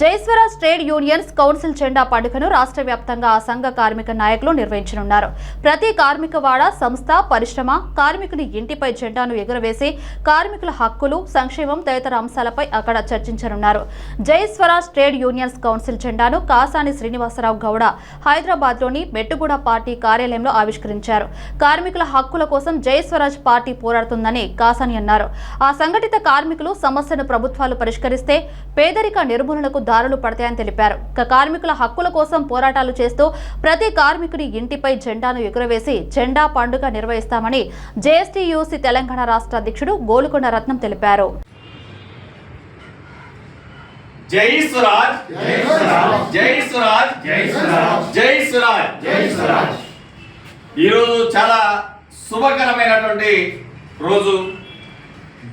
Jai Swaraj trade unions council జెండా పండుగను రాష్ట్ర వ్యాప్తంగా ఆ సంఘ కార్మిక నాయకులు నిర్వహించనున్నారు. ప్రతి కార్మిక వాడ సంస్థ పరిశ్రమ కార్మికుని ఇంటిపై జెండాను ఎగురవేసి కార్మికుల హక్కులు సంక్షేమం తదితర అంశాలపై అక్కడ చర్చించనున్నారు. జయస్వరాజ్ ట్రేడ్ యూనియన్స్ కౌన్సిల్ జెండాను కాసాని శ్రీనివాసరావు గౌడ హైదరాబాద్లోని మెట్టుగూడ పార్టీ కార్యాలయంలో ఆవిష్కరించారు. కార్మికుల హక్కుల కోసం జయస్వరాజ్ పార్టీ పోరాడుతుందని కాసాని అన్నారు. ఆ సంఘటిత కార్మికులు సమస్యను ప్రభుత్వాలు పరిష్కరిస్తే పేదరిక నిర్మూలనకు దారులు పడతాయని తెలిపారు ఇక కార్మికుల హక్కుల కోసం పోరాటాలు చేస్తూ ప్రతి కార్మికుడి ఇంటిపై జెండాను ఎగురవేసి జెండా పండుగ నిర్వహిస్తామని జేఎస్టీయూసీ తెలంగాణ రాష్ట్ర అధ్యక్షుడు గోలుకొండ రత్నం తెలిపారు జై స్వరాజ్ జై స్వరాజ్. జై స్వరాజ్ జై స్వరాజ్. జై స్వరాజ్ జై స్వరాజ్ ఈరోజు చాలా శుభకరమైనటువంటి రోజు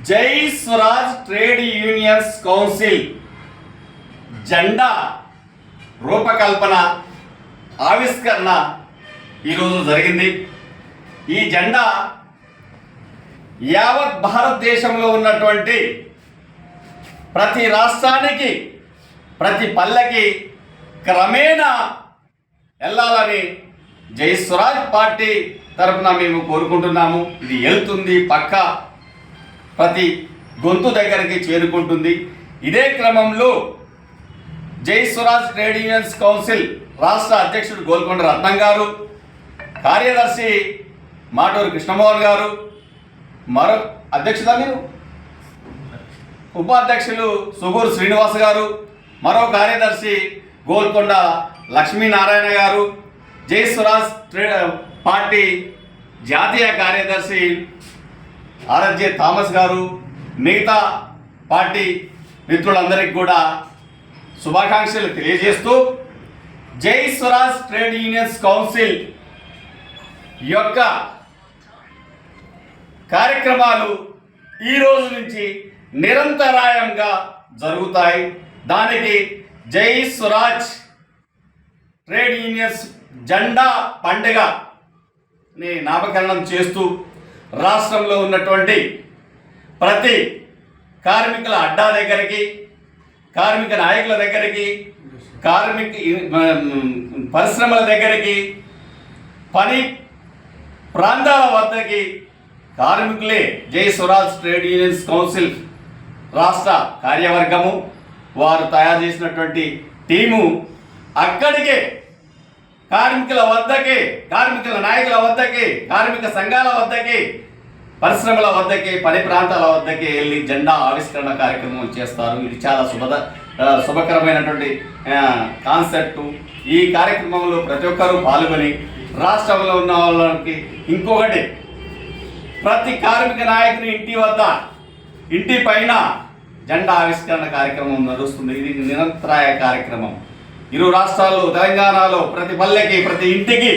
జై స్వరాజ్ ట్రేడ్ యూనియన్స్ కౌన్సిల్ జెండా రూపకల్పన ఆవిష్కరణ ఈరోజు జరిగింది. ఈ జెండా యావత్ భారతదేశంలో ఉన్నటువంటి ప్రతి రాష్ట్రానికి ప్రతి పల్లెకి క్రమేణా వెళ్ళాలని జై స్వరాజ్ పార్టీ తరఫున మేము కోరుకుంటున్నాము. ఇది వెళ్తుంది పక్క ప్రతి గొంతు దగ్గరికి చేరుకుంటుంది. ఇదే క్రమంలో జై స్వరాజ్ ట్రేడ్ యూనియన్స్ కౌన్సిల్ రాష్ట్ర అధ్యక్షుడు గోల్కొండ రత్నం గారు కార్యదర్శి మాటూరు కృష్ణమోహన్ గారు మరో అధ్యక్షుడా మీరు? ఉపాధ్యక్షులు సుగూరు శ్రీనివాస్ గారు మరో కార్యదర్శి గోల్కొండ లక్ష్మీనారాయణ గారు జై స్వరాజ్ ట్రే పార్టీ జాతీయ కార్యదర్శి ఆర్ఎస్జే థామస్ గారు మిగతా పార్టీ మిత్రులందరికీ కూడా శుభాకాంక్షలు తెలియజేస్తూ జై స్వరాజ్ ట్రేడ్ యూనియన్స్ కౌన్సిల్ యొక్క కార్యక్రమాలు ఈ రోజు నుంచి నిరంతరాయంగా జరుగుతాయి. దానికి జై స్వరాజ్ ట్రేడ్ యూనియన్స్ జెండా పండుగని నామకరణం చేస్తూ రాష్ట్రంలో ఉన్నటువంటి ప్రతి కార్మికుల అడ్డా దగ్గరికి కార్మిక నాయకుల దగ్గరికి కార్మిక పరిశ్రమల దగ్గరికి పని ప్రాంతాల వద్దకి కార్మికులే జై స్వరాజ్ ట్రేడ్ యూనియన్స్ కౌన్సిల్ రాష్ట్ర కార్యవర్గము. వారు తయారు చేసినటువంటి టీము అక్కడికే కార్మికుల వద్దకి కార్మికుల నాయకుల వద్దకి కార్మిక సంఘాల వద్దకి పరిశ్రమల వద్దకి పని ప్రాంతాల వద్దకి వెళ్ళి జెండా ఆవిష్కరణ కార్యక్రమం చేస్తారు. ఇది చాలా శుభద శుభకరమైనటువంటి కాన్సెప్ట్ కాన్సెప్టు. ఈ కార్యక్రమంలో ప్రతి ఒక్కరూ పాల్గొని రాష్ట్రంలో ఉన్న వాళ్ళకి ఇంకొకటి ప్రతి కార్మిక నాయకుని ఇంటి వద్ద ఇంటి పైన జెండా ఆవిష్కరణ కార్యక్రమం నడుస్తుంది. ఇది నిరంతరాయ కార్యక్రమం. ఇరు రాష్ట్రాల్లో తెలంగాణలో ప్రతి పల్లెకి ప్రతి ఇంటికి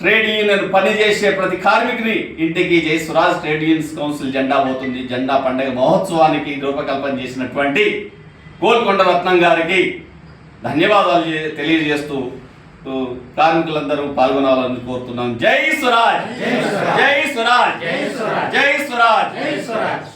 ట్రేడ్ యూనియన్ పనిచేసే ప్రతి కార్మికుని ఇంటికి జై స్వరాజ్ ట్రేడ్ యూనియన్స్ కౌన్సిల్ జెండా పోతుంది. జెండా పండుగ మహోత్సవానికి రూపకల్పన చేసినటువంటి గోల్కొండ రత్నం గారికి ధన్యవాదాలు తెలియజేస్తూ కార్మికులందరూ పాల్గొనాలని కోరుతున్నాం. జై స్వరాజ్! జై స్వరాజ్. జై స్వరాజ్! జై స్వరాజ్!